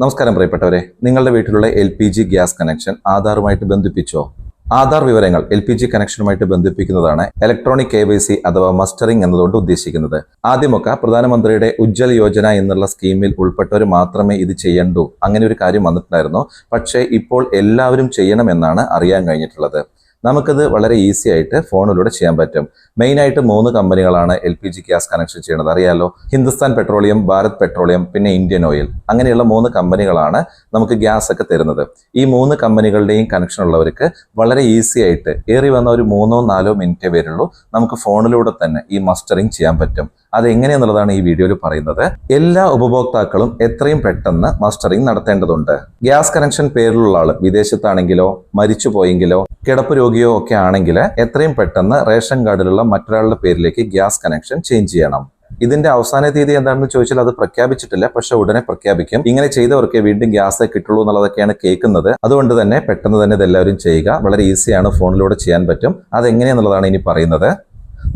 നമസ്കാരം പ്രിയപ്പെട്ടവരെ നിങ്ങളുടെ വീട്ടിലുള്ള L P G gas connection ആധാറുമായിട്ട് ബന്ധിപ്പിച്ചോ? ആധാർ വിവരങ്ങൾ എൽ പി ജി കണക്ഷനുമായിട്ട് ബന്ധിപ്പിക്കുന്നതാണ് ഇലക്ട്രോണിക് കെ വൈ സി അഥവാ മസ്റ്ററിംഗ് എന്നതുകൊണ്ട് ഉദ്ദേശിക്കുന്നത്. ആദ്യമൊക്കെ പ്രധാനമന്ത്രിയുടെ ഉജ്ജൽ യോജന എന്നുള്ള സ്കീമിൽ ഉൾപ്പെട്ടവർ മാത്രമേ ഇത് ചെയ്യണ്ടൂ. അങ്ങനെ ഒരു കാര്യം വന്നിട്ടുണ്ടായിരുന്നു. പക്ഷേ ഇപ്പോൾ എല്ലാവരും ചെയ്യണമെന്നാണ് അറിയാൻ കഴിഞ്ഞിട്ടുള്ളത്. നമുക്കത് വളരെ ഈസി ആയിട്ട് ഫോണിലൂടെ ചെയ്യാൻ പറ്റും. മെയിനായിട്ട് മൂന്ന് കമ്പനികളാണ് L P G gas connection ചെയ്യുന്നത്. അറിയാലോ? ഹിന്ദുസ്ഥാൻ പെട്രോളിയം ഭാരത് പെട്രോളിയം പിന്നെ ഇന്ത്യൻ ഓയിൽ അങ്ങനെയുള്ള മൂന്ന് കമ്പനികളാണ് നമുക്ക് ഗ്യാസ് ഒക്കെ തരുന്നത്. ഈ മൂന്ന് കമ്പനികളുടെയും കണക്ഷൻ ഉള്ളവർക്ക് വളരെ ഈസി ആയിട്ട് ഏറി വന്ന ഒരു മൂന്നോ നാലോ മിനിറ്റേ വരുള്ളൂ നമുക്ക് ഫോണിലൂടെ തന്നെ ഈ മസ്റ്ററിങ് ചെയ്യാൻ പറ്റും. അത് എങ്ങനെയെന്നുള്ളതാണ് ഈ വീഡിയോയിൽ പറയുന്നത്. എല്ലാ ഉപഭോക്താക്കളും എത്രയും പെട്ടെന്ന് മസ്റ്ററിംഗ് നടത്തേണ്ടതുണ്ട്. ഗ്യാസ് കണക്ഷൻ പേരിലുള്ള ആൾ വിദേശത്താണെങ്കിലോ മരിച്ചു പോയെങ്കിലോ കിടപ്പ് രോഗിയോ ഒക്കെ ആണെങ്കിൽ എത്രയും പെട്ടെന്ന് റേഷൻ കാർഡിലുള്ള മറ്റൊരാളുടെ പേരിലേക്ക് ഗ്യാസ് കണക്ഷൻ ചേഞ്ച് ചെയ്യണം. ഇതിന്റെ അവസാന തീയതി എന്താണെന്ന് ചോദിച്ചാൽ അത് പ്രഖ്യാപിച്ചിട്ടില്ല പക്ഷെ ഉടനെ പ്രഖ്യാപിക്കും. ഇങ്ങനെ ചെയ്തവർക്ക് വീണ്ടും ഗ്യാസ് കിട്ടുള്ളൂ എന്നുള്ളതൊക്കെയാണ് കേൾക്കുന്നത്. അതുകൊണ്ട് തന്നെ പെട്ടെന്ന് തന്നെ ഇതെല്ലാവരും ചെയ്യുക. വളരെ ഈസിയാണ് ഫോണിലൂടെ ചെയ്യാൻ പറ്റും. അതെങ്ങനെയെന്നുള്ളതാണ് ഇനി പറയുന്നത്.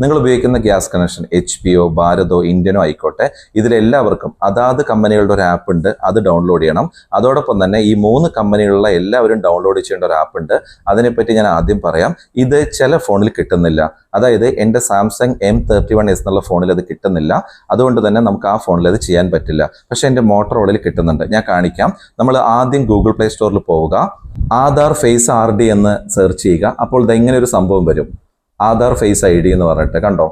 നിങ്ങൾ ഉപയോഗിക്കുന്ന gas connection H P O ഭാരതോ ഇന്ത്യനോ ആയിക്കോട്ടെ ഇതിലെല്ലാവർക്കും അതാത് കമ്പനികളുടെ ഒരു ആപ്പ് ഉണ്ട് അത് ഡൗൺലോഡ് ചെയ്യണം. അതോടൊപ്പം തന്നെ ഈ മൂന്ന് കമ്പനികളുള്ള എല്ലാവരും ഡൗൺലോഡ് ചെയ്യേണ്ട ഒരു ആപ്പ് ഉണ്ട്. അതിനെപ്പറ്റി ഞാൻ ആദ്യം പറയാം. ഇത് ചില ഫോണിൽ കിട്ടുന്നില്ല. അതായത് എന്റെ Samsung M thirty one S എന്നുള്ള ഫോണിൽ അത് കിട്ടുന്നില്ല. അതുകൊണ്ട് തന്നെ നമുക്ക് ആ ഫോണിൽ അത് ചെയ്യാൻ പറ്റില്ല. പക്ഷേ എന്റെ മോട്ടറോളിൽ കിട്ടുന്നുണ്ട്. ഞാൻ കാണിക്കാം. നമ്മൾ ആദ്യം ഗൂഗിൾ പ്ലേ സ്റ്റോറിൽ പോവുക. ആധാർ ഫേസ് ആർ ഡി എന്ന് സെർച്ച് ചെയ്യുക. അപ്പോൾ ഇത് ഇങ്ങനെ ഒരു സംഭവം വരും. ആധാർ ഫേസ് ഐ ഡി എന്ന് പറഞ്ഞിട്ട് കണ്ടോ?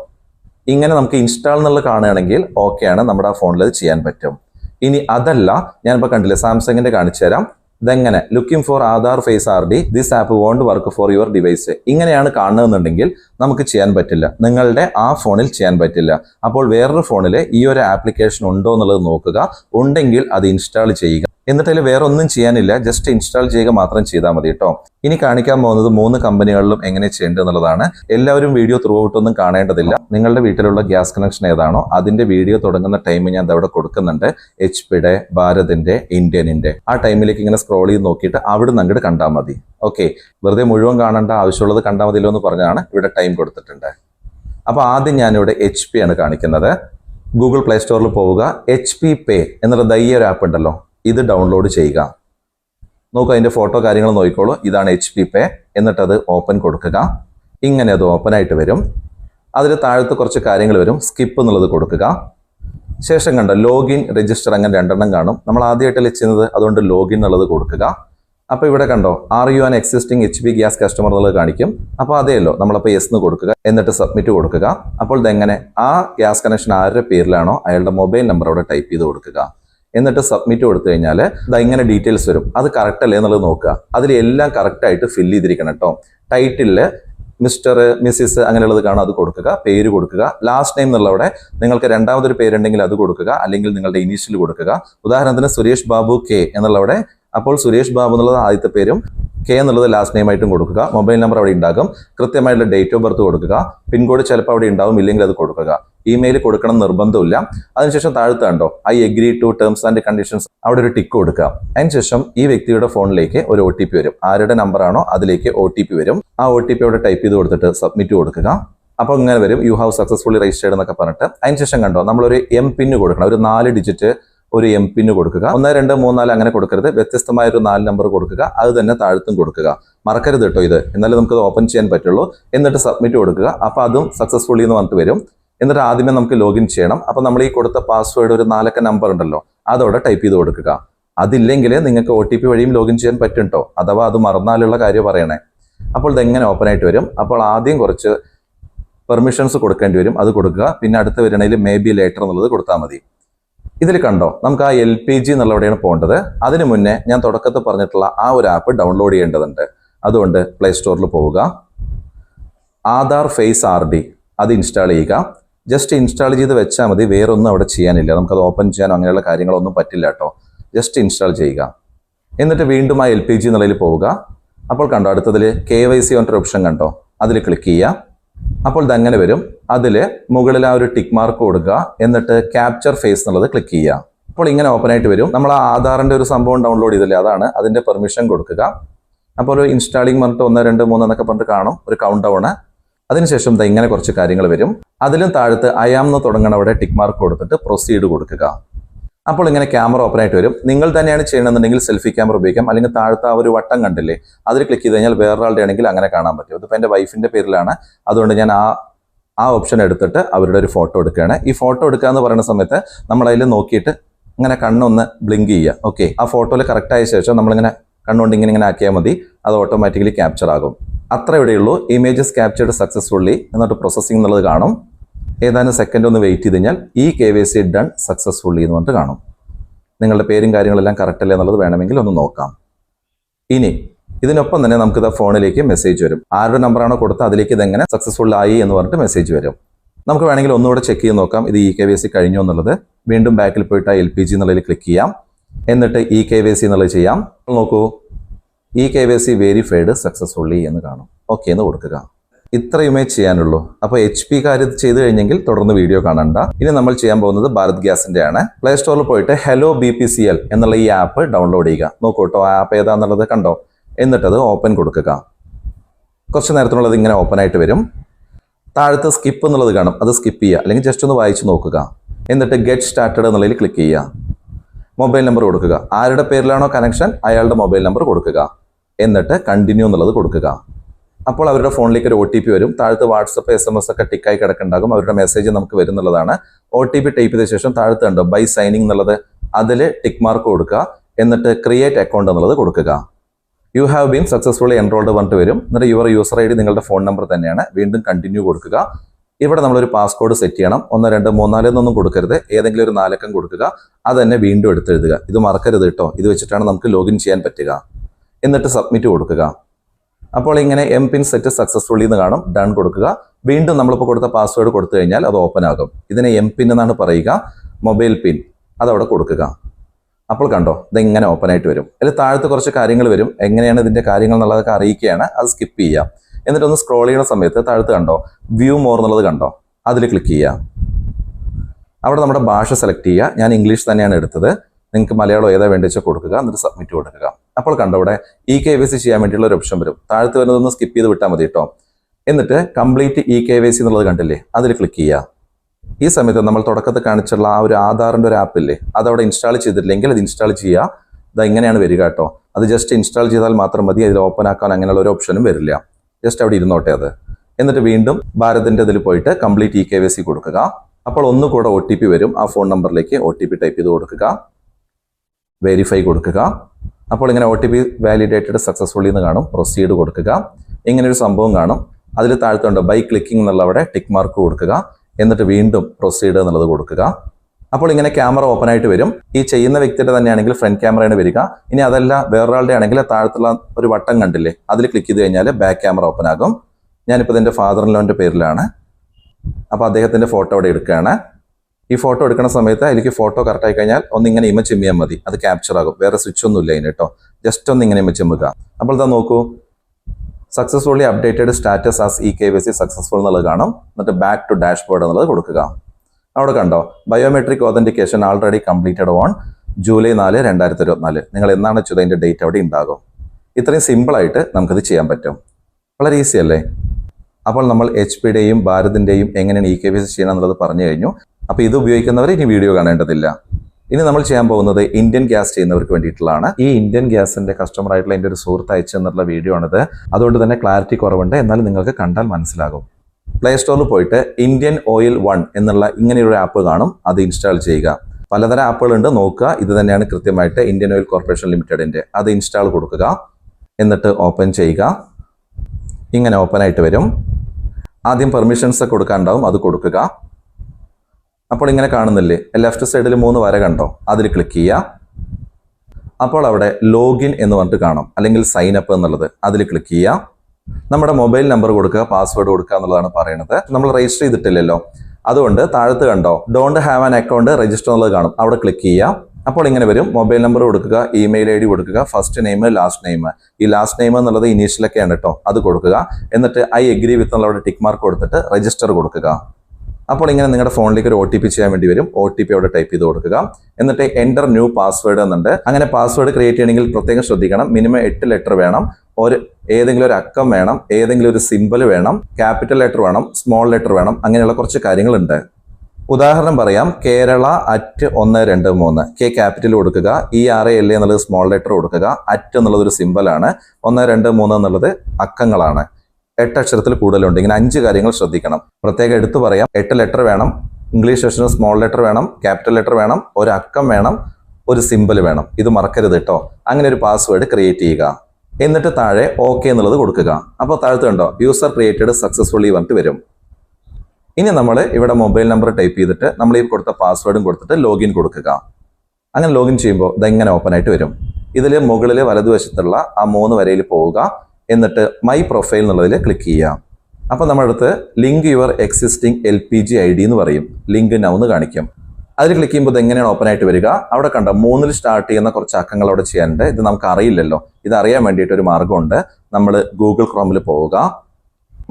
ഇങ്ങനെ നമുക്ക് ഇൻസ്റ്റാൾ എന്നുള്ള കാണുകയാണെങ്കിൽ ഓക്കെയാണ് നമ്മുടെ ആ ഫോണിൽ അത് ചെയ്യാൻ പറ്റും. ഇനി അതല്ല ഞാനിപ്പോൾ കണ്ടില്ലേ സാംസങ്ങിന്റെ കാണിച്ചു തരാം. ഇതെങ്ങനെ? Looking for Aadhaar face R D this app won't work for your device ഇങ്ങനെയാണ് കാണുന്നതെന്നുണ്ടെങ്കിൽ നമുക്ക് ചെയ്യാൻ പറ്റില്ല. നിങ്ങളുടെ ആ ഫോണിൽ ചെയ്യാൻ പറ്റില്ല. അപ്പോൾ വേറൊരു ഫോണിൽ ഈ ഒരു ആപ്ലിക്കേഷൻ ഉണ്ടോ എന്നുള്ളത് നോക്കുക. ഉണ്ടെങ്കിൽ അത് ഇൻസ്റ്റാൾ ചെയ്യുക. എന്നിട്ട് അതിൽ വേറെ ഒന്നും ചെയ്യാനില്ല. ജസ്റ്റ് ഇൻസ്റ്റാൾ ചെയ്യുക മാത്രം ചെയ്താൽ മതി കേട്ടോ ഇനി കാണിക്കാൻ പോകുന്നത് മൂന്ന് കമ്പനികളിലും എങ്ങനെ ചെയ്യേണ്ടത് എന്നുള്ളതാണ്. എല്ലാവരും വീഡിയോ ത്രൂ ഔട്ടൊന്നും കാണേണ്ടതില്ല. നിങ്ങളുടെ വീട്ടിലുള്ള ഗ്യാസ് കണക്ഷൻ ഏതാണോ അതിന്റെ വീഡിയോ തുടങ്ങുന്ന ടൈം ഞാൻ അവിടെ കൊടുക്കുന്നുണ്ട്. എച്ച് പിയുടെ ഭാരതിന്റെ ഇന്ത്യനിന്റെ. ആ ടൈമിലേക്ക് ഇങ്ങനെ സ്ക്രോൾ ചെയ്ത് നോക്കിയിട്ട് അവിടെ നിന്ന് അങ്ങോട്ട് കണ്ടാൽ മതി. ഓക്കെ വെറുതെ മുഴുവൻ കാണേണ്ട ആവശ്യമുള്ളത് കണ്ടാൽ മതിയല്ലോ എന്ന് പറഞ്ഞാണ് ഇവിടെ ടൈം കൊടുത്തിട്ടുണ്ട്. അപ്പോൾ ആദ്യം ഞാനിവിടെ എച്ച് പി ആണ് കാണിക്കുന്നത്. ഗൂഗിൾ പ്ലേ സ്റ്റോറിൽ പോവുക. എച്ച് പി പേ എന്നുള്ള ദയ്യ ഒരു ആപ്പ് ഉണ്ടല്ലോ. ഇത് ഡൗൺലോഡ് ചെയ്യുക. നോക്കുക അതിന്റെ ഫോട്ടോ കാര്യങ്ങൾ നോക്കിക്കോളൂ. ഇതാണ് എച്ച് പി പേ എന്നിട്ടത് ഓപ്പൺ കൊടുക്കുക. ഇങ്ങനെ അത് ഓപ്പൺ ആയിട്ട് വരും. അതിൽ താഴത്ത് കുറച്ച് കാര്യങ്ങൾ വരും. സ്കിപ്പ് എന്നുള്ളത് കൊടുക്കുക. ശേഷം കണ്ട ലോഗിൻ രജിസ്റ്റർ അങ്ങനെ രണ്ടെണ്ണം കാണും. നമ്മൾ ആദ്യമായിട്ട് ചെയ്യുന്നത്? അതുകൊണ്ട് ലോഗിൻ എന്നുള്ളത് കൊടുക്കുക. അപ്പോൾ ഇവിടെ കണ്ടോ are you an existing H P gas customer എന്നുള്ളത് കാണിക്കും. അപ്പോൾ അതേയല്ലോ നമ്മളപ്പോൾ എസ് എന്ന് കൊടുക്കുക. എന്നിട്ട് സബ്മിറ്റ് കൊടുക്കുക. അപ്പോൾ ഇതെങ്ങനെ? ആ ഗ്യാസ് കണക്ഷൻ ആരുടെ പേരിലാണോ? അയാളുടെ മൊബൈൽ നമ്പർ അവിടെ ടൈപ്പ് ചെയ്ത് കൊടുക്കുക. എന്നിട്ട് സബ്മിറ്റ് കൊടുത്തു കഴിഞ്ഞാൽ ഇതാ ഇങ്ങനെ ഡീറ്റെയിൽസ് വരും. അത് കറക്റ്റ് അല്ലേ എന്നുള്ളത് നോക്കുക. അതിലെല്ലാം എല്ലാം കറക്റ്റ് ആയിട്ട് ഫില്ല് ചെയ്തിരിക്കണം കേട്ടോ ടൈറ്റിലിൽ മിസ്റ്റർ മിസ്സിസ് അങ്ങനെയുള്ളത് കാണും അത് കൊടുക്കുക. പേര് കൊടുക്കുക. ലാസ്റ്റ് നെയിം എന്നുള്ളവിടെ നിങ്ങൾക്ക് രണ്ടാമതൊരു പേരുണ്ടെങ്കിൽ അത് കൊടുക്കുക. അല്ലെങ്കിൽ നിങ്ങളുടെ ഇനീഷ്യൽ കൊടുക്കുക. ഉദാഹരണത്തിന് സുരേഷ് ബാബു കെ എന്നുള്ളവിടെ. അപ്പോൾ സുരേഷ് ബാബു എന്നുള്ളത് ആദ്യത്തെ പേരും കെ എന്നുള്ളത് ലാസ്റ്റ് നെയിം ആയിട്ടും കൊടുക്കുക. മൊബൈൽ നമ്പർ അവിടെ ഉണ്ടാകും. കൃത്യമായിട്ടുള്ള ഡേറ്റ് ഓഫ് ബർത്ത് കൊടുക്കുക. പിൻകോഡ് ചിലപ്പോൾ അവിടെ ഉണ്ടാവും. ഇല്ലെങ്കിൽ അത് കൊടുക്കുക. ഇമെയിൽ കൊടുക്കണം നിർബന്ധമില്ല. അതിനുശേഷം താഴത്ത് കണ്ടോ I agree to terms and conditions അവിടെ ഒരു ടിക്ക് കൊടുക്കുക. അതിനുശേഷം ഈ വ്യക്തിയുടെ ഫോണിലേക്ക് ഒരു ഒ വരും. ആരുടെ നമ്പർ ആണോ അതിലേക്ക് ഒ വരും. ആ ഒ ടി പി അവിടെ ടൈപ്പ് ചെയ്ത് കൊടുത്തിട്ട് സബ്മിറ്റ് കൊടുക്കുക. അപ്പോൾ ഇങ്ങനെ വരും. യു ഹാവ് സക്സസ്ഫുള്ളി രജിസ്റ്റേർഡ് എന്നൊക്കെ പറഞ്ഞിട്ട്. അതിനുശേഷം കണ്ടോ നമ്മളൊരു എം പിന്ന് കൊടുക്കണം. ഒരു നാല് ഡിജിറ്റ് ഒരു എം പിൻ കൊടുക്കുക. ഒന്ന് രണ്ട് മൂന്ന് നാല് അങ്ങനെ കൊടുക്കരുത്. വ്യത്യസ്തമായ ഒരു നാല് നമ്പർ കൊടുക്കുക. അത് തന്നെ താഴത്തും കൊടുക്കുക. മറക്കരുത് കേട്ടോ ഇത്. എന്നാലേ നമുക്ക് ഓപ്പൺ ചെയ്യാൻ പറ്റുള്ളൂ. എന്നിട്ട് സബ്മിറ്റ് കൊടുക്കുക. അപ്പോൾ അതും സക്സസ്ഫുള്ളി എന്ന് പറഞ്ഞിട്ട് വരും. എന്നിട്ട് ആദ്യമേ നമുക്ക് ലോഗിൻ ചെയ്യണം. അപ്പോൾ നമ്മൾ ഈ കൊടുത്ത പാസ്വേഡ് ഒരു നാലക്ക നമ്പർ ഉണ്ടല്ലോ അതവിടെ ടൈപ്പ് ചെയ്ത് കൊടുക്കുക. അതില്ലെങ്കിൽ നിങ്ങൾക്ക് ഒ ടി പി വഴിയും ലോഗിൻ ചെയ്യാൻ പറ്റും കേട്ടോ അഥവാ അത് മറന്നാലുള്ള കാര്യം പറയണേ. അപ്പോൾ ഇതെങ്ങനെ ഓപ്പൺ ആയിട്ട് വരും? അപ്പോൾ ആദ്യം കുറച്ച് പെർമിഷൻസ് കൊടുക്കേണ്ടി വരും. അത് കൊടുക്കുക. പിന്നെ അടുത്ത് വരണേൽ മേ ബി ലേറ്റർ എന്നുള്ളത് കൊടുത്താൽ മതി. ഇതിൽ കണ്ടോ നമുക്ക് ആ എൽ പി ജി എന്നുള്ളവിടെയാണ് പോകേണ്ടത്. അതിനു മുന്നേ ഞാൻ തുടക്കത്തിൽ പറഞ്ഞിട്ടുള്ള ആ ഒരു ആപ്പ് ഡൗൺലോഡ് ചെയ്യേണ്ടതുണ്ട്. അതുകൊണ്ട് പ്ലേ സ്റ്റോറിൽ പോവുക. ആധാർ ഫേസ് ആർ ഡി അത് ഇൻസ്റ്റാൾ ചെയ്യുക. ജസ്റ്റ് ഇൻസ്റ്റാൾ ചെയ്ത് വെച്ചാൽ മതി. വേറെ ഒന്നും അവിടെ ചെയ്യാനില്ല. നമുക്കത് ഓപ്പൺ ചെയ്യാനോ അങ്ങനെയുള്ള കാര്യങ്ങളൊന്നും പറ്റില്ല കേട്ടോ. ജസ്റ്റ് ഇൻസ്റ്റാൾ ചെയ്യുക. എന്നിട്ട് വീണ്ടും ആ എൽ പി ജി എന്നുള്ളതിൽ പോവുക. അപ്പോൾ കണ്ടോ അടുത്തതിൽ കെ വൈ സി എന്നൊരു ഓപ്ഷൻ കണ്ടോ? അതിൽ ക്ലിക്ക് ചെയ്യുക. അപ്പോൾ ഇതങ്ങനെ വരും. അതിൽ മുകളിൽ ആ ഒരു ടിക്ക് മാർക്ക് കൊടുക്കുക. എന്നിട്ട് ക്യാപ്ചർ ഫേസ് എന്നുള്ളത് ക്ലിക്ക് ചെയ്യുക. അപ്പോൾ ഇങ്ങനെ ഓപ്പൺ ആയിട്ട് വരും. നമ്മൾ ആ ആധാറിന്റെ ഒരു സംഭവം ഡൗൺലോഡ് ചെയ്തില്ലേ? അതാണ്. അതിന്റെ പെർമിഷൻ കൊടുക്കുക. അപ്പോൾ ഒരു ഇൻസ്റ്റാളിംഗ് പറഞ്ഞിട്ട് ഒന്ന് രണ്ട് മൂന്ന് എന്നൊക്കെ പറഞ്ഞിട്ട് കാണും. ഒരു കൗണ്ട് ഡൗണ് അതിനുശേഷം ദാ ഇങ്ങനെ കുറച്ച് കാര്യങ്ങൾ വരും. അതിലും താഴത്ത് അയാം എന്ന് തുടങ്ങണ അവിടെ ടിക്ക് മാർക്ക് കൊടുത്തിട്ട് പ്രൊസീഡ് കൊടുക്കുക. അപ്പോൾ ഇങ്ങനെ ക്യാമറ ഓപ്പൺ ആയിട്ട് വരും. നിങ്ങൾ തന്നെയാണ് ചെയ്യണമെന്നുണ്ടെങ്കിൽ സെൽഫി ക്യാമറ ഉപയോഗിക്കാം. അല്ലെങ്കിൽ താഴത്തെ ആ ഒരു വട്ടം കണ്ടില്ലേ അതിൽ ക്ലിക്ക് ചെയ്ത് കഴിഞ്ഞാൽ വേറൊരാളുടെ ആണെങ്കിൽ അങ്ങനെ കാണാൻ പറ്റും. ഇതിപ്പോൾ എന്റെ വൈഫിന്റെ പേരിലാണ്. അതുകൊണ്ട് ഞാൻ ആ ആ ഓപ്ഷൻ എടുത്തിട്ട് അവരുടെ ഒരു ഫോട്ടോ എടുക്കുകയാണ്. ഈ ഫോട്ടോ എടുക്കുക എന്ന് പറയുന്ന സമയത്ത് നമ്മൾ അതിൽ നോക്കിയിട്ട് ഇങ്ങനെ കണ്ണൊന്ന് ബ്ലിങ്ക് ചെയ്യുക. ഓക്കെ ആ ഫോട്ടോയിൽ കറക്റ്റായ ശേഷം നമ്മളിങ്ങനെ കണ്ണുകൊണ്ട് ഇങ്ങനെ ഇങ്ങനെ ആക്കിയാൽ മതി. അത് ഓട്ടോമാറ്റിക്കലി ക്യാപ്ചർ ആകും. അത്ര ഇവിടെയുള്ളൂ. ഇമേജസ് ക്യാപ്ചേർഡ് സക്സസ്ഫുള്ളി എന്നിട്ട് പ്രോസസ്സിംഗ് എന്നുള്ളത് കാണും. ഏതാനും സെക്കൻഡ് ഒന്ന് വെയിറ്റ് ചെയ്ത് കഴിഞ്ഞാൽ ഈ K Y C done successfully എന്ന് പറഞ്ഞിട്ട് കാണും. നിങ്ങളുടെ പേരും കാര്യങ്ങളെല്ലാം കറക്റ്റ് അല്ലേ എന്നുള്ളത് വേണമെങ്കിൽ ഒന്ന് നോക്കാം. ഇനി ഇതിനൊപ്പം തന്നെ നമുക്ക് ഫോണിലേക്ക് മെസ്സേജ് വരും. ആരുടെ നമ്പറാണോ കൊടുത്തത് അതിലേക്ക് ഇതെങ്ങനെ സക്സസ്ഫുൾ ആയി എന്ന് പറഞ്ഞിട്ട് മെസ്സേജ് വരും. നമുക്ക് വേണമെങ്കിൽ ഒന്നുകൂടെ ചെക്ക് ചെയ്ത് നോക്കാം. ഇത് ഇ കെ വി സി കഴിഞ്ഞു എന്നുള്ളത്. വീണ്ടും ബാക്കിൽ പോയിട്ട് എൽ പി ജി എന്നുള്ളതിൽ ക്ലിക്ക് ചെയ്യാം. എന്നിട്ട് ഇ കെ വി സി എന്നുള്ളത് ചെയ്യാം. നോക്കൂ. E K Y C verified successfully എന്ന് കാണും. ഓക്കെ എന്ന് കൊടുക്കുക. ഇത്രയുമേ ചെയ്യാനുള്ളൂ. അപ്പോൾ എച്ച് പി കാര്യം ചെയ്തു കഴിഞ്ഞെങ്കിൽ തുടർന്ന് വീഡിയോ കാണണ്ട. ഇനി നമ്മൾ ചെയ്യാൻ പോകുന്നത് ഭാരത് ഗ്യാസിന്റെ ആണ് പ്ലേ സ്റ്റോറിൽ പോയിട്ട് hello B P C L എന്നുള്ള ഈ ആപ്പ് ഡൗൺലോഡ് ചെയ്യുക. നോക്കൂ കേട്ടോ ആപ്പ് ഏതാന്നുള്ളത് കണ്ടോ? എന്നിട്ടത് ഓപ്പൺ കൊടുക്കുക. കുറച്ച് നേരത്തിനുള്ളത് ഇങ്ങനെ ഓപ്പൺ ആയിട്ട് വരും. താഴത്ത് സ്കിപ്പ് എന്നുള്ളത് കാണും. അത് സ്കിപ്പ് ചെയ്യുക. അല്ലെങ്കിൽ ജസ്റ്റ് ഒന്ന് വായിച്ച് നോക്കുക. എന്നിട്ട് ഗെറ്റ് സ്റ്റാർട്ടഡ് എന്നുള്ളതിൽ ക്ലിക്ക് ചെയ്യുക. മൊബൈൽ നമ്പർ കൊടുക്കുക. ആരുടെ പേരിലാണോ കണക്ഷൻ അയാളുടെ മൊബൈൽ നമ്പർ കൊടുക്കുക. എന്നിട്ട് കണ്ടിന്യൂ എന്നുള്ളത് കൊടുക്കുക. അപ്പോൾ അവരുടെ ഫോണിലേക്ക് ഒരു ഒ ടി പി വരും. താഴത്ത് വാട്സപ്പ് എസ് എം എസ് ഒക്കെ ടിക്കായി കിടക്കുന്നുണ്ടാകും. അവരുടെ മെസ്സേജ് നമുക്ക് വരുന്നുള്ളതാണ്. ഒ ടി പി ടൈപ്പ് ചെയ്ത ശേഷം താഴത്ത് കണ്ടോ? ബൈ സൈനിങ് എന്നുള്ളത്. അതിൽ ടിക്ക് മാർക്ക് കൊടുക്കുക. എന്നിട്ട് ക്രിയേറ്റ് അക്കൗണ്ട് എന്നുള്ളത് കൊടുക്കുക. You have been successfully enrolled പറഞ്ഞിട്ട് വരും. എന്നിട്ട് യുവർ യൂസർ ഐ ഡി നിങ്ങളുടെ ഫോൺ നമ്പർ തന്നെയാണ്. വീണ്ടും കണ്ടിന്യൂ കൊടുക്കുക. ഇവിടെ നമ്മളൊരു പാസ്കോഡ് സെറ്റ് ചെയ്യണം. ഒന്ന് രണ്ട് മൂന്നാൽ എന്നൊന്നും കൊടുക്കരുത്. ഏതെങ്കിലും ഒരു നാലക്കം കൊടുക്കുക. അത് തന്നെ വീണ്ടും എടുത്തെഴുതുക. ഇത് മറക്കരുത് കേട്ടോ. ഇത് വെച്ചിട്ടാണ് നമുക്ക് ലോഗിൻ ചെയ്യാൻ പറ്റുക. എന്നിട്ട് സബ്മിറ്റ് കൊടുക്കുക. അപ്പോൾ ഇങ്ങനെ എം പിൻ സെറ്റ് സക്സസ്ഫുള്ളി എന്ന് കാണും. ഡൺ കൊടുക്കുക. വീണ്ടും നമ്മളിപ്പോൾ കൊടുത്ത പാസ്വേഡ് കൊടുത്തു കഴിഞ്ഞാൽ അത് ഓപ്പൺ ആകും. ഇതിനെ എം പിൻ എന്നാണ് പറയുക. മൊബൈൽ പിൻ അതവിടെ കൊടുക്കുക. അപ്പോൾ കണ്ടോ ഇതെങ്ങനെ ഓപ്പൺ ആയിട്ട് വരും. അതിൽ താഴത്ത് കുറച്ച് കാര്യങ്ങൾ വരും. എങ്ങനെയാണ് ഇതിന്റെ കാര്യങ്ങൾ എന്നുള്ളതൊക്കെ അറിയിക്കുകയാണ്. അത് സ്കിപ്പ് ചെയ്യാം എന്നിട്ട് ഒന്ന് സ്ക്രോൾ ചെയ്യുന്ന സമയത്ത് താഴത്ത് കണ്ടോ? വ്യൂ മോർ എന്നുള്ളത് കണ്ടോ? അതിൽ ക്ലിക്ക് ചെയ്യുക അവിടെ നമ്മുടെ ഭാഷ സെലക്ട് ചെയ്യുക ഞാൻ ഇംഗ്ലീഷ് തന്നെയാണ് എടുത്തത്. നിങ്ങൾക്ക് മലയാളം ഏതാ വേണ്ടി വെച്ചാൽ കൊടുക്കുക. എന്നിട്ട് സബ്മിറ്റ് കൊടുക്കുക. അപ്പോൾ കണ്ടോ ഇവിടെ ഇ കെ വൈ സി ചെയ്യാൻ വേണ്ടിയുള്ള ഒരു ഓപ്ഷൻ വരും. താഴത്ത് വരുന്നതൊന്ന് സ്കിപ്പ് ചെയ്ത് വിട്ടാൽ മതി കേട്ടോ എന്നിട്ട് complete E K Y C എന്നുള്ളത് കണ്ടില്ലേ? അതിൽ ക്ലിക്ക് ചെയ്യുക ഈ സമയത്ത് നമ്മൾ തുടക്കത്തിൽ കാണിച്ചുള്ള ആ ഒരു ആധാറിന്റെ ഒരു ആപ്പ് ഇല്ലേ? അത് അവിടെ ഇൻസ്റ്റാൾ ചെയ്തിട്ടില്ലെങ്കിൽ അത് ഇൻസ്റ്റാൾ ചെയ്യുക ഇത് ഇങ്ങനെയാണ് വരിക കേട്ടോ അത് ജസ്റ്റ് ഇൻസ്റ്റാൾ ചെയ്താൽ മാത്രം മതി. അതിൽ ഓപ്പൺ ആക്കാൻ അങ്ങനെയുള്ള ഒരു ഓപ്ഷനും വരില്ല. ജസ്റ്റ് അവിടെ ഇരുന്നോട്ടെ അത്. എന്നിട്ട് വീണ്ടും ഭാരതിന്റെ ഇതിൽ പോയിട്ട് complete E K Y C കൊടുക്കുക. അപ്പോൾ ഒന്നുകൂടെ ഒ ടി പി വരും. ആ ഫോൺ നമ്പറിലേക്ക് ഒ ടി പി ടൈപ്പ് ചെയ്ത് കൊടുക്കുക. വെരിഫൈ കൊടുക്കുക. അപ്പോൾ ഇങ്ങനെ O T P validated successfully എന്ന് കാണും. പ്രൊസീഡ് കൊടുക്കുക. ഇങ്ങനെ ഒരു സംഭവം കാണും. അതിൽ താഴ്ത്തുണ്ട് ബൈ ക്ലിക്കിംഗ് എന്നുള്ള അവിടെ ടിക്ക് മാർക്ക് കൊടുക്കുക. എന്നിട്ട് വീണ്ടും പ്രൊസീഡ് എന്നുള്ളത് കൊടുക്കുക. അപ്പോൾ ഇങ്ങനെ ക്യാമറ ഓപ്പൺ ആയിട്ട് വരും. ഈ ചെയ്യുന്ന വ്യക്തിയുടെ തന്നെയാണെങ്കിൽ ഫ്രണ്ട് ക്യാമറയാണ് വരിക. ഇനി അതല്ല വേറൊരാളുടെ ആണെങ്കിൽ താഴത്തുള്ള ഒരു വട്ടം കണ്ടില്ലേ അതിൽ ക്ലിക്ക് ചെയ്ത് കഴിഞ്ഞാൽ ബാക്ക് ക്യാമറ ഓപ്പൺ ആകും. ഞാനിപ്പോൾ ഇതിന്റെ ഫാദർ ലോന്റെ പേരിലാണ്. അപ്പോൾ അദ്ദേഹത്തിന്റെ ഫോട്ടോ അവിടെ എടുക്കുകയാണ്. ഈ ഫോട്ടോ എടുക്കുന്ന സമയത്ത് എനിക്ക് ഫോട്ടോ കറക്റ്റ് ആയി കഴിഞ്ഞാൽ ഒന്ന് ഇങ്ങനെ ഇമ ചിമ്മിയാൽ മതി. അത് ക്യാപ്ചർ ആകും. വേറെ സ്വിച്ച് ഒന്നും ഇല്ല അതിന് കേട്ടോ. ജസ്റ്റ് ഒന്ന് ഇങ്ങനെ ഇമ ചിമ്മുക. അപ്പോൾ ഇതാ നോക്കൂ. Successfully updated status as E K V C successful എന്നുള്ളത് കാണും. എന്നിട്ട് ബാക്ക് ടു ഡാഷ്ബോർഡ് എന്നുള്ളത് കൊടുക്കുക. അവിടെ കണ്ടോ? Biometric authentication already completed on July നാല് രണ്ടായിരത്തി ഇരുപത്തിനാല് നിങ്ങൾ എന്നാണ് വെച്ചത്? അതിന്റെ ഡേറ്റ് അവിടെ ഉണ്ടാകും. ഇത്രയും സിമ്പിളായിട്ട് നമുക്കത് ചെയ്യാൻ പറ്റും. വളരെ ഈസി അല്ലേ? അപ്പോൾ നമ്മൾ എച്ച് പിയുടെയും ഭാരതിന്റെയും എങ്ങനെയാണ് ഇ കെ വി സി ചെയ്യണം എന്നുള്ളത് പറഞ്ഞു കഴിഞ്ഞു. അപ്പോൾ ഇത് ഉപയോഗിക്കുന്നവർ ഇനി വീഡിയോ കാണേണ്ടതില്ല. ഇനി നമ്മൾ ചെയ്യാൻ പോകുന്നത് ഇന്ത്യൻ ഗ്യാസ് ചെയ്യുന്നവർക്ക് വേണ്ടിയിട്ടുള്ളതാണ്. ഈ ഇന്ത്യൻ ഗ്യാസിന്റെ കസ്റ്റമർ ആയിട്ടുള്ള എന്റെ ഒരു സുഹൃത്ത് അയച്ചെന്നുള്ള വീഡിയോ ആണിത്. അതുകൊണ്ട് തന്നെ ക്ലാരിറ്റി കുറവുണ്ട്. എന്നാലും നിങ്ങൾക്ക് കണ്ടാൽ മനസ്സിലാകും. പ്ലേ സ്റ്റോറിൽ പോയിട്ട് ഇന്ത്യൻ ഓയിൽ വൺ എന്നുള്ള ഇങ്ങനെയൊരു ആപ്പ് കാണും. അത് ഇൻസ്റ്റാൾ ചെയ്യുക. പലതരം ആപ്പുകളുണ്ട് നോക്കുക. ഇത് തന്നെയാണ് കൃത്യമായിട്ട് ഇന്ത്യൻ ഓയിൽ കോർപ്പറേഷൻ ലിമിറ്റഡിന്റെ അത് ഇൻസ്റ്റാൾ കൊടുക്കുക. എന്നിട്ട് ഓപ്പൺ ചെയ്യുക. ഇങ്ങനെ ഓപ്പൺ ആയിട്ട് വരും. ആദ്യം പെർമിഷൻസ് കൊടുക്കാനുണ്ടാവും. അത് കൊടുക്കുക. അപ്പോൾ ഇങ്ങനെ കാണുന്നില്ലേ? ലെഫ്റ്റ് സൈഡിൽ മൂന്ന് വര കണ്ടോ? അതിൽ ക്ലിക്ക് ചെയ്യുക. അപ്പോൾ അവിടെ ലോഗിൻ എന്ന് പറഞ്ഞിട്ട് കാണാം. അല്ലെങ്കിൽ സൈൻ അപ്പ് എന്നുള്ളത്. അതിൽ ക്ലിക്ക് ചെയ്യുക. നമ്മുടെ മൊബൈൽ നമ്പർ കൊടുക്കുക പാസ്വേഡ് കൊടുക്കുക എന്നുള്ളതാണ് പറയുന്നത്. നമ്മൾ രജിസ്റ്റർ ചെയ്തിട്ടില്ലല്ലോ. അതുകൊണ്ട് താഴത്ത് കണ്ടോ don't have an account register എന്നുള്ളത് കാണും. അവിടെ ക്ലിക്ക് ചെയ്യുക. അപ്പോൾ ഇങ്ങനെ വരും. മൊബൈൽ നമ്പർ കൊടുക്കുക ഇമെയിൽ ഐ ഡി കൊടുക്കുക ഫസ്റ്റ് നെയിം ലാസ്റ്റ് നെയിം ഈ ലാസ്റ്റ് നെയിം എന്നുള്ളത് ഇനീഷ്യലൊക്കെയാണ് കേട്ടോ. അത് കൊടുക്കുക. എന്നിട്ട് ഐ എഗ്രി വിത്ത് എന്നുള്ള ടിക്ക് മാർക്ക് കൊടുത്തിട്ട് രജിസ്റ്റർ കൊടുക്കുക. അപ്പോൾ ഇങ്ങനെ നിങ്ങളുടെ ഫോണിലേക്ക് ഒരു ഒ ടി പി ചെയ്യാൻ വേണ്ടി വരും. ഒ ടി പി അവിടെ ടൈപ്പ് ചെയ്ത് കൊടുക്കുക. എന്നിട്ട് എന്റർ ന്യൂ പാസ്വേഡ് എന്നുണ്ട്. അങ്ങനെ പാസ്വേഡ് ക്രിയേറ്റ് ചെയ്യണമെങ്കിൽ പ്രത്യേകം ശ്രദ്ധിക്കണം. മിനിമം എട്ട് ലെറ്റർ വേണം. ഒരു ഏതെങ്കിലും ഒരു അക്കം വേണം ഏതെങ്കിലും ഒരു സിമ്പിൾ വേണം ക്യാപിറ്റൽ ലെറ്റർ വേണം സ്മോൾ ലെറ്റർ വേണം അങ്ങനെയുള്ള കുറച്ച് കാര്യങ്ങളുണ്ട്. ഉദാഹരണം പറയാം കേരള അറ്റ് ഒന്ന് രണ്ട് മൂന്ന്. കെ ക്യാപിറ്റൽ കൊടുക്കുക ഇ ആർ എ എൽ എന്നുള്ളത് സ്മോൾ ലെറ്റർ കൊടുക്കുക അറ്റ് എന്നുള്ളത് ഒരു സിമ്പിളാണ് ഒന്ന് രണ്ട് മൂന്ന് എന്നുള്ളത് അക്കങ്ങളാണ്. എട്ട് അക്ഷരത്തിൽ കൂടുതലുണ്ട് ഇങ്ങനെ അഞ്ച് കാര്യങ്ങൾ ശ്രദ്ധിക്കണം. പ്രത്യേകം എടുത്തു പറയാം എട്ട് ലെറ്റർ വേണം ഇംഗ്ലീഷ് വെർഷന് സ്മോൾ ലെറ്റർ വേണം ക്യാപിറ്റൽ ലെറ്റർ വേണം ഒരു അക്കം വേണം ഒരു സിമ്പിൾ വേണം. ഇത് മറക്കരുത് കേട്ടോ അങ്ങനെ ഒരു പാസ്വേഡ് ക്രിയേറ്റ് ചെയ്യുക. എന്നിട്ട് താഴെ ഓക്കെ എന്നുള്ളത് കൊടുക്കുക. അപ്പോൾ താഴത്ത് കണ്ടോ യൂസർ ക്രിയേറ്റഡ് സക്സസ്ഫുള്ളി പറഞ്ഞിട്ട് വരും. ഇനി നമ്മൾ ഇവിടെ മൊബൈൽ നമ്പർ ടൈപ്പ് ചെയ്തിട്ട് നമ്മൾ ഈ കൊടുത്ത പാസ്വേഡും കൊടുത്തിട്ട് ലോഗിൻ കൊടുക്കുക. അങ്ങനെ ലോഗിൻ ചെയ്യുമ്പോൾ ഇതെങ്ങനെ ഓപ്പൺ ആയിട്ട് വരും? ഇതിൽ മുകളിൽ വലതുവശത്തുള്ള ആ മൂന്ന് വരയിൽ പോവുക. എന്നിട്ട് മൈ പ്രൊഫൈൽ എന്നുള്ളതിൽ ക്ലിക്ക് ചെയ്യുക. അപ്പോൾ നമ്മുടെ അടുത്ത് link your existing L P G I D എന്ന് പറയും. ലിങ്ക് നൗ എന്ന് കാണിക്കും. അതിൽ ക്ലിക്ക് ചെയ്യുമ്പോൾ എങ്ങനെയാണ് ഓപ്പൺ ആയിട്ട് വരിക? അവിടെ കണ്ട മൂന്നിൽ സ്റ്റാർട്ട് ചെയ്യുന്ന കുറച്ച് അക്കങ്ങൾ അവിടെ ചെയ്യാനുണ്ട്. ഇത് നമുക്ക് അറിയില്ലല്ലോ. ഇത് അറിയാൻ വേണ്ടിയിട്ട് ഒരു മാർഗമുണ്ട് നമ്മൾ ഗൂഗിൾ ക്രോമിൽ പോവുക.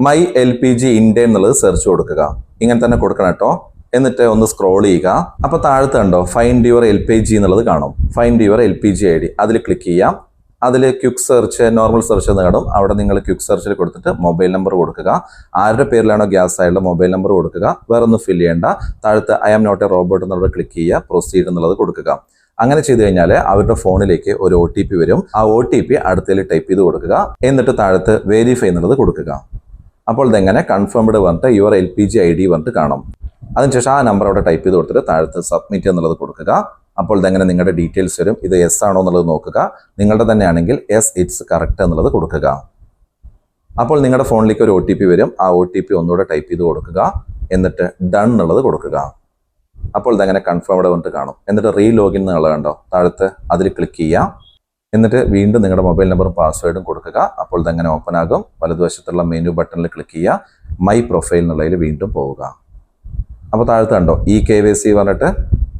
My L P G India എന്നുള്ളത് സെർച്ച് കൊടുക്കുക. ഇങ്ങനെ തന്നെ കൊടുക്കണം കേട്ടോ. എന്നിട്ട് ഒന്ന് സ്ക്രോൾ ചെയ്യുക. അപ്പോൾ താഴത്ത് കണ്ടോ find your L P G എന്നുള്ളത് കാണും. Find your L P G I D അതിൽ ക്ലിക്ക് ചെയ്യാം. അതിൽ ക്യുക്ക് സെർച്ച് നോർമൽ സെർച്ച് എന്ന് കാണും. അവിടെ നിങ്ങൾ ക്യുക്ക് സെർച്ചിൽ കൊടുത്തിട്ട് മൊബൈൽ നമ്പർ കൊടുക്കുക. ആരുടെ പേരിലാണോ ഗ്യാസ് ആയുള്ള മൊബൈൽ നമ്പർ കൊടുക്കുക. വേറെ ഒന്നും ഫില്ല് ചെയ്യേണ്ട. താഴത്ത് I am not a robot എന്നുള്ളത് ക്ലിക്ക് ചെയ്യുക. പ്രൊസീഡ് എന്നുള്ളത് കൊടുക്കുക. അങ്ങനെ ചെയ്തു കഴിഞ്ഞാൽ അവരുടെ ഫോണിലേക്ക് ഒരു ഒ ടി പി വരും. ആ ഒ ടി പി അടുത്തേൽ ടൈപ്പ് ചെയ്ത് കൊടുക്കുക. എന്നിട്ട് താഴത്ത് വെരിഫൈ എന്നുള്ളത് കൊടുക്കുക. അപ്പോൾ ഇതെങ്ങനെ? കൺഫേംഡ് പറഞ്ഞിട്ട് your L P G I D പറഞ്ഞിട്ട് കാണും. അതിനുശേഷം ആ നമ്പർ അവിടെ ടൈപ്പ് ചെയ്ത് കൊടുത്തിട്ട് താഴത്ത് സബ്മിറ്റ് എന്നുള്ളത് കൊടുക്കുക. അപ്പോൾ ഇതെങ്ങനെ നിങ്ങളുടെ ഡീറ്റെയിൽസ് വരും? ഇത് എസ് ആണോ എന്നുള്ളത് നോക്കുക. നിങ്ങളുടെ തന്നെയാണെങ്കിൽ എസ് ഇറ്റ്സ് കറക്റ്റ് എന്നുള്ളത് കൊടുക്കുക. അപ്പോൾ നിങ്ങളുടെ ഫോണിലേക്ക് ഒരു ഒ ടി പി വരും. ആ ഒ ടി പി ഒന്നുകൂടെ ടൈപ്പ് ചെയ്ത് കൊടുക്കുക. എന്നിട്ട് ഡൺ എന്നുള്ളത് കൊടുക്കുക. അപ്പോൾ ഇതെങ്ങനെ കൺഫേംഡ് വന്നിട്ട് കാണും. എന്നിട്ട് റീ ലോഗിൻ എന്നുള്ളത് കണ്ടോ? താഴത്ത് അതിൽ ക്ലിക്ക് ചെയ്യുക. എന്നിട്ട് വീണ്ടും നിങ്ങളുടെ മൊബൈൽ നമ്പറും പാസ്വേഡും കൊടുക്കുക. അപ്പോൾ ഇതെങ്ങനെ ഓപ്പൺ ആകും? വലതുവശത്തുള്ള മെനു ബട്ടണിൽ ക്ലിക്ക് ചെയ്യുക. മൈ പ്രൊഫൈൽ എന്നുള്ളതിൽ വീണ്ടും പോവുക. അപ്പോൾ താഴത്ത് കണ്ടോ? ഇ കെ വൈ സി പറഞ്ഞിട്ട്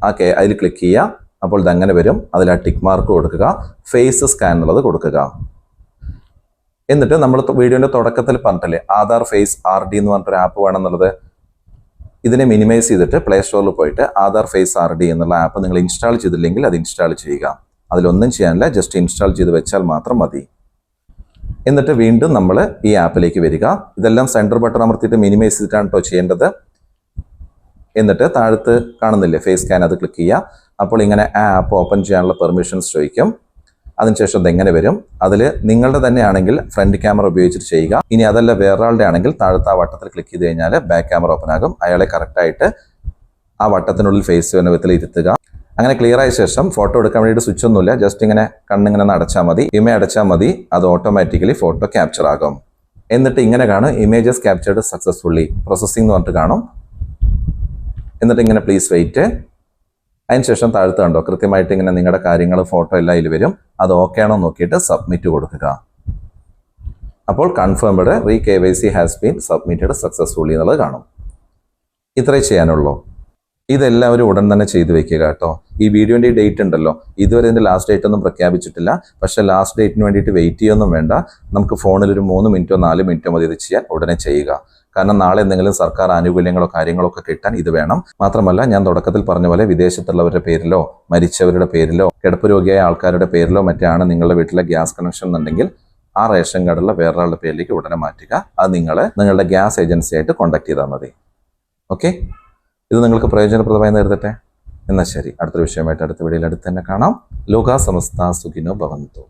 ആ കെ അതിൽ ക്ലിക്ക് ചെയ്യുക. അപ്പോൾ ഇതങ്ങനെ വരും. അതിൽ ആ ടിക്ക് മാർക്ക് കൊടുക്കുക. ഫേസ് സ്കാൻ എന്നുള്ളത് കൊടുക്കുക. എന്നിട്ട് നമ്മൾ വീഡിയോന്റെ തുടക്കത്തിൽ പറഞ്ഞിട്ടില്ലേ ആധാർ ഫേസ് ആർ ഡി എന്ന് പറഞ്ഞിട്ടൊരു ആപ്പ് വേണമെന്നുള്ളത്. ഇതിനെ മിനിമൈസ് ചെയ്തിട്ട് പ്ലേ സ്റ്റോറിൽ പോയിട്ട് ആധാർ ഫേസ് ആർ ഡി എന്നുള്ള ആപ്പ് നിങ്ങൾ ഇൻസ്റ്റാൾ ചെയ്തില്ലെങ്കിൽ അത് ഇൻസ്റ്റാൾ ചെയ്യുക. അതിലൊന്നും ചെയ്യാനില്ല ജസ്റ്റ് ഇൻസ്റ്റാൾ ചെയ്ത് വെച്ചാൽ മാത്രം മതി. എന്നിട്ട് വീണ്ടും നമ്മൾ ഈ ആപ്പിലേക്ക് വരിക. ഇതെല്ലാം സെന്റർ ബട്ടൺ അമർത്തിയിട്ട് മിനിമൈസ് ചെയ്തിട്ടാണ് കേട്ടോ ചെയ്യേണ്ടത്. എന്നിട്ട് താഴത്ത് കാണുന്നില്ലേ ഫേസ് സ്കാൻ അത് ക്ലിക്ക് ചെയ്യുക. അപ്പോൾ ഇങ്ങനെ ആപ്പ് ഓപ്പൺ ചെയ്യാനുള്ള പെർമിഷൻസ് ചോദിക്കും. അതിനുശേഷം അത് എങ്ങനെ വരും? അതിൽ നിങ്ങളുടെ തന്നെയാണെങ്കിൽ ഫ്രണ്ട് ക്യാമറ ഉപയോഗിച്ചിട്ട് ചെയ്യുക. ഇനി അതല്ല വേറൊരാളുടെ ആണെങ്കിൽ താഴത്ത് ആ വട്ടത്തിൽ ക്ലിക്ക് ചെയ്ത് കഴിഞ്ഞാൽ ബാക്ക് ക്യാമറ ഓപ്പൺ ആകും. അയാളെ കറക്റ്റായിട്ട് ആ വട്ടത്തിനുള്ളിൽ ഫേസ് വരുന്ന വിധത്തിൽ ഇരുത്തുക. അങ്ങനെ ക്ലിയർ ആയ ശേഷം ഫോട്ടോ എടുക്കാൻ വേണ്ടിയിട്ട് സ്വിച്ച് ഒന്നുമില്ല. ജസ്റ്റ് ഇങ്ങനെ കണ്ണിങ്ങനെ ഒന്ന് അടച്ചാൽ മതി. ഇമേ അടച്ചാൽ മതി. അത് ഓട്ടോമാറ്റിക്കലി ഫോട്ടോ ക്യാപ്ചർ ആകും. എന്നിട്ട് ഇങ്ങനെ കാണും. ഇമേജസ് ക്യാപ്ചേർഡ് സക്സസ്ഫുള്ളി പ്രോസസ്സിംഗ് എന്ന് പറഞ്ഞിട്ട് കാണും. എന്നിട്ട് ഇങ്ങനെ പ്ലീസ് വെയിറ്റ് അതിനുശേഷം താഴത്ത് കണ്ടോ കൃത്യമായിട്ട് ഇങ്ങനെ നിങ്ങളുടെ കാര്യങ്ങൾ ഫോട്ടോ എല്ലാം അതിൽ വരും. അത് ഓക്കെ ആണോ നോക്കിയിട്ട് സബ്മിറ്റ് കൊടുക്കുക. അപ്പോൾ confirmed re K Y C has been submitted successfully എന്നുള്ളത് കാണും. ഇത്രേ ചെയ്യാനുള്ളൂ. ഇതെല്ലാവരും ഉടൻ തന്നെ ചെയ്തു വെക്കുക കേട്ടോ. ഈ വീഡിയോന്റെ ഈ ഡേറ്റ് ഉണ്ടല്ലോ. ഇതുവരെ ഇതിന്റെ ലാസ്റ്റ് ഡേറ്റ് ഒന്നും പ്രഖ്യാപിച്ചിട്ടില്ല. പക്ഷേ ലാസ്റ്റ് ഡേറ്റിന് വേണ്ടിയിട്ട് വെയിറ്റ് ചെയ്യൊന്നും വേണ്ട. നമുക്ക് ഫോണിൽ ഒരു മൂന്ന് മിനിറ്റോ നാല് മിനിറ്റോ മതി ഇത് ചെയ്യാൻ ഉടനെ ചെയ്യുക. കാരണം നാളെ എന്തെങ്കിലും സർക്കാർ ആനുകൂല്യങ്ങളോ കാര്യങ്ങളോ ഒക്കെ കിട്ടാൻ ഇത് വേണം. മാത്രമല്ല ഞാൻ തുടക്കത്തിൽ പറഞ്ഞ പോലെ വിദേശത്തുള്ളവരുടെ പേരിലോ മരിച്ചവരുടെ പേരിലോ കിടപ്പ് രോഗിയായ ആൾക്കാരുടെ പേരിലോ മറ്റാണ് നിങ്ങളുടെ വീട്ടിലെ ഗ്യാസ് കണക്ഷൻ എന്നുണ്ടെങ്കിൽ ആ റേഷൻ കാർഡുള്ള വേറൊരാളുടെ പേരിലേക്ക് ഉടനെ മാറ്റുക. അത് നിങ്ങൾ നിങ്ങളുടെ ഗ്യാസ് ഏജൻസി ആയിട്ട് കോൺടാക്ട് ചെയ്താൽ മതി. ഓക്കെ? ഇത് നിങ്ങൾക്ക് പ്രയോജനപ്രദമായി നേരിടട്ടെ എന്നാൽ ശരി. അടുത്തൊരു വിഷയമായിട്ട് അടുത്ത വീഡിയോയിൽ അടുത്ത് തന്നെ കാണാം. ലോകാ സമസ്ത സുഖിനോ ഭവന്തു.